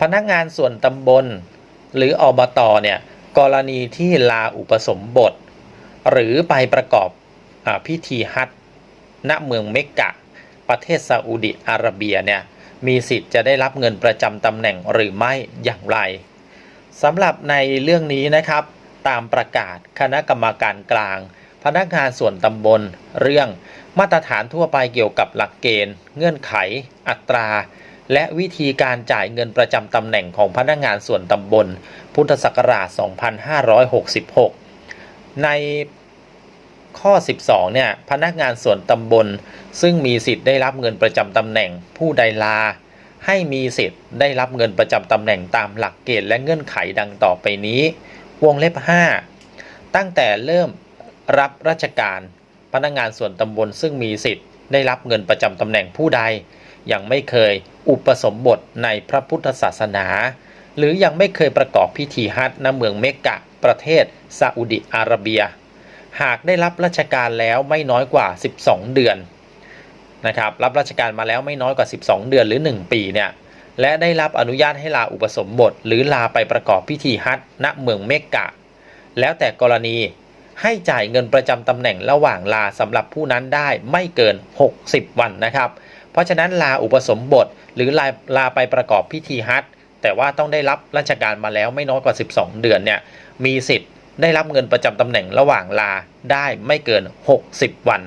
พนักงานส่วนตำบล หรืออบตเนี่ยกรณีที่ลาอุปสมบท หรือไปประกอบอพิธีฮัจณเมืองเมกกะ ประเทศซาอุดิอาระเบียเนี่ยมีสิทธิ์จะได้รับเงินประจำตำแหน่งหรือไม่อย่างไรสำหรับในเรื่องนี้นะครับ ตามประกาศคณะกรรมการกลาง พนักงานส่วนตำบล เรื่องมาตรฐานทั่วไปเกี่ยวกับหลักเกณฑ์ เงื่อนไข อัตรา และวิธีการจ่ายเงินประจำตำแหน่งของพนักงานส่วนตำบล พุทธศักราช 2566 ในข้อ 12 เนี่ย พนักงานส่วนตำบล ซึ่งมีสิทธิ์ได้รับเงินประจำตำแหน่งผู้ใดลา ให้มีสิทธิ์ได้รับเงินประจำตำแหน่งตามหลักเกณฑ์และเงื่อนไขดังต่อไปนี้ วงเล็บ 5 ตั้งแต่เริ่มรับราชการ พนักงานส่วนตำบลซึ่งมีสิทธิ์ได้รับเงินประจำตำแหน่งผู้ใด ยังไม่เคยอุปสมบทในพระพุทธศาสนา หรือยังไม่เคยประกอบพิธีฮัจญ์ณเมืองเมกกะ ประเทศซาอุดิอาระเบีย หากได้รับราชการแล้วไม่น้อยกว่า 12 เดือนนะครับรับราชการมาแล้วไม่น้อยกว่า 12 เดือนหรือ 1 ปีเนี่ยและได้รับอนุญาตให้ลาอุปสมบท หรือลาไปประกอบพิธีฮัจญ์ณเมืองเมกกะแล้วแต่กรณีให้จ่ายเงินประจำตำแหน่งระหว่างลาสำหรับผู้นั้นได้ไม่เกิน 60 วันนะครับ เพราะฉะนั้นลาอุปสมบท หรือลาลาไปประกอบพิธีฮัตแต่ว่าต้องได้รับราชการมาแล้วไม่น้อยกว่า 12 เดือนเนี่ยมีสิทธิ์ได้รับเงินประจำตำแหน่งระหว่างลาได้ไม่เกิน 60 วัน